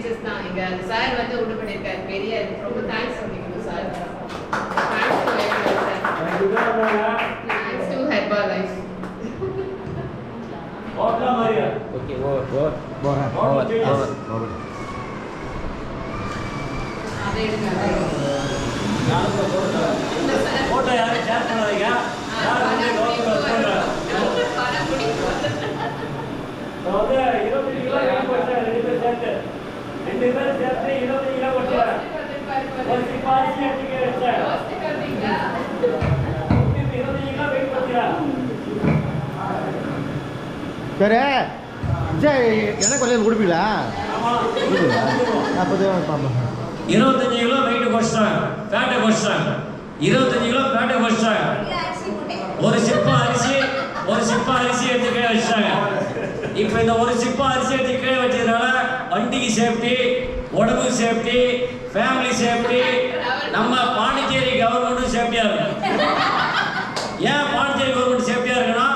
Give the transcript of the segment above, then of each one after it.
Changes தான். இங்க sir வந்து உண்டு பண்ணியிருக்காரு பெரிய ரொம்ப தேங்க்ஸ் சொல்லிக்கணும் sir thanks to sir thanks to Herbalife okay over over over over over over அதை எடுங்க இந்த சார் போட்டோ யாரும் ஷேர் பண்ணாதீங்க யார் வந்து கவர்மெண்ட் பண்றாங்க படம் பிடிக்கும் வந்து இருபத்தஞ்சு கிலோ வெயிட் போட்டேன் ரெண்டு பேர் சேர்த்து ரெண்டு பேர் சேர்த்து இருபத்தஞ்சு கிலோ போட்டேன் ஒரு சிப்பா அரிசி எடுத்துக்க வச்சேன் இருபத்தஞ்சு கிலோ வெயிட் போட்டேன் சரி சரி எனக்கு கொஞ்சம் கொடுப்பீங்களா? பார்ப்போம். இருபத்தஞ்சு கிலோ வெயிட் குறைச்சிட்டாங்க. ஃபேட்டை குறைச்சிட்டாங்க. இருபத்தஞ்சு கிலோ ஃபேட்டை குறைச்சிட்டாங்க. ஒரு சிப்பா அரிசி ஒரு சிப்பா அரிசி எடுத்து கீழே வச்சிட்டாங்க. இப்போ இந்த ஒரு சிப்பா அரிசி எடுத்து கீழே வண்டிக்கு சேஃப்டி உடம்புக்கு சேஃப்டி ஃபேமிலி சேஃப்டி நம்ம பாண்டிச்சேரி கவர்மெண்ட்டும் சேஃப்டியாக இருக்கும் ஏன் பாண்டிச்சேரி கவர்மெண்ட் சேஃப்டியாக இருக்குன்னா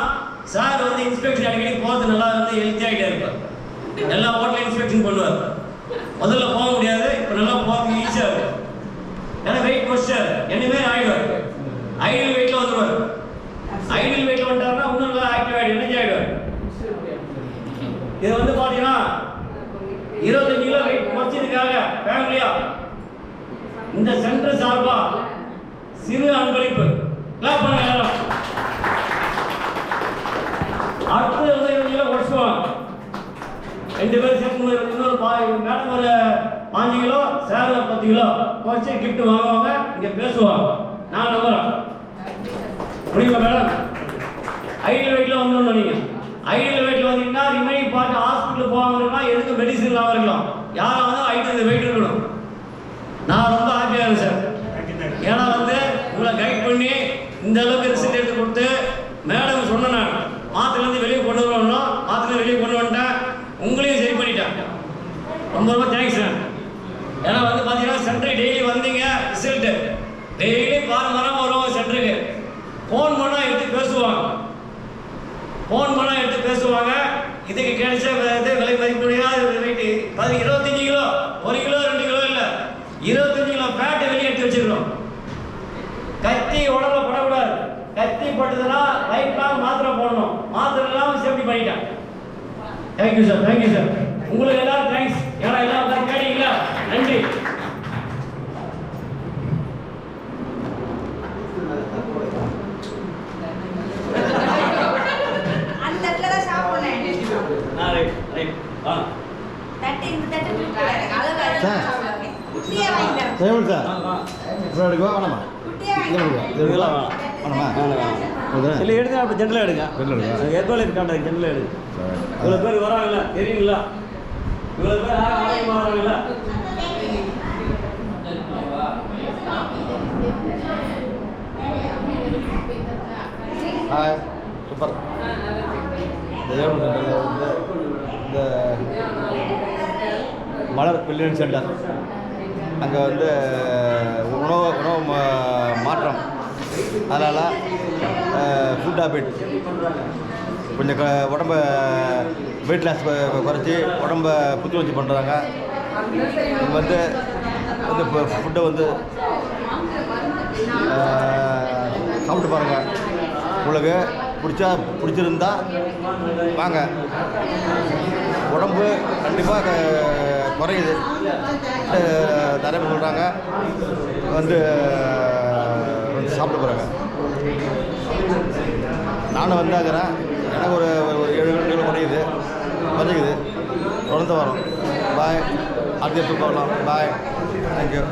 சார் வந்து இன்ஸ்பெக்ஷன் அடிக்கடி போகிறது நல்லா வந்து ஹெல்த்தியாகிட்டே இருப்பார். எல்லா ஹோட்டலும் இன்ஸ்பெக்ஷன் பண்ணுவார். முதல்ல போக முடியாது இப்போ நல்லா போக ஈஸியாக இருக்கும். ஏன்னா வெயிட் கொஸ்டர் என்னமே ஆகிடுவார் ஐடியல் வெயிட்ல வந்துடுவார் ஐடியல் வெயிட்ல வந்துட்டாருன்னா இன்னும் நல்லா ஆக்டிவ் ஆகிடும் எனர்ஜி ஆகிடுவார் இது வந்து பார்த்தீங்கன்னா கிலோ வெயிட் குறைச்சதுக்காக ஃபேமிலியா இந்த சென்டர் சார்பா சிறு அன்பளிப்பு. கிளாப் பண்ணுங்க எல்லாரும். அடுத்து வந்து இருபது கிலோ குறைச்சுவாங்க ரெண்டு பேரும் சேர்த்து ஒரு இன்னொரு பா மேடம் ஒரு பாஞ்சு கிலோ சேர் ஒரு பத்து கிலோ. குறைச்சி கிஃப்ட் வாங்குவாங்க இங்கே பேசுவாங்க. நான் நம்புறேன் முடியுமா மேடம்? ஐடியல் வெயிட்ல வந்துடணும் நீங்க. ஐடியல் வெயிட்ல எதுக்கு இருக்கலாம் யாராவது வந்து வெயிட் இருக்கணும். நான் ரொம்ப ஹாப்பியாக இருக்கேன் சார் ஏன்னா வந்து உங்களை கைட் பண்ணி இந்த அளவுக்கு ரிசல்ட் எடுத்து கொடுத்து மேடம் சொன்னேன் நான் மாத்துலேருந்து வெளியே கொண்டு வரணும் மாத்துல வெளியே கொண்டு வந்துட்டேன். உங்களையும் சரி பண்ணிட்டேன். ரொம்ப ரொம்ப தேங்க்ஸ் சார் ஏன்னா வந்து பார்த்தீங்கன்னா சென்டருக்கு டெய்லி வந்தீங்க ரிசல்ட்டு டெய்லி பாரு வாரம் வரும் சென்டருக்கு ஃபோன் பண்ணால் எடுத்து பேசுவாங்க. ஃபோன் பண்ணால் எடுத்து பேசுவாங்க. இதுக்கு கிடைச்ச வி- இது விலை மதிப்பு முடியாத வெயிட்டு அது இருபத்தஞ்சு கிலோ ஒரு கிலோ ரெண்டு கிலோ இல்லை இருபத்தஞ்சு கிலோ ஃபேட்டை வெளியே எடுத்து வச்சிருக்கோம் கத்தி உடம்புல படக்கூடாது கத்தி பட்டதுன்னா லைஃப் லாங் மாத்திரை போடணும். மாத்திரை இல்லாமல் சேஃப்டி பண்ணிட்டேன். தேங்க்யூ சார் தேங்க்யூ சார் உங்களுக்கு எல்லாரும் தேங்க்ஸ் ஏன்னா எல்லாம் உட்கார்ந்து கேட்டீங்களா நன்றி. சார். சார் ஆ. அப்புறம் எடுக்கவா? வேணாமா? வேணாமா? இல்லை எடுங்க அப்படி ஜென்ரலாக எடுங்க ஜென்ரல் எடுங்க. ஏற்பாடு இருக்காண்ட ஜென்ரலாக எடுங்க சரி. இவ்வளோ பேர் வராங்கல்ல தெரியுங்களா இவ்வளோ பேர் ஆரோக்கியமாக வராங்கல்ல ஹாய் சூப்பர் சென்டரில் வந்து இந்த மலர் பில்லியன் சென்டர் அங்கே வந்து உணவு உணவு மாற்றம் அதனால் ஃபுட் ஹேபிட் கொஞ்சம் க உடம்ப வெயிட் லாஸ் குறைச்சி உடம்ப புத்துணர்ச்சி பண்ணுறாங்க இது வந்து வந்து ஃபுட்டை வந்து சாப்பிட்டு பாருங்கள் உங்களுக்கு பிடிச்சா பிடிச்சிருந்தா வாங்க. உடம்பு கண்டிப்பாக குறையுது. நிறைய சொல்கிறாங்க வந்து சாப்பிட போகிறாங்க நானும் வந்தாக்கிறேன் எனக்கு ஒரு ஒரு ஏழு கிலோ குறையுது குறையுது தொடர்ந்து வரோம். பாய் அடுத்த எப்போ போகலாம்? Bye thank you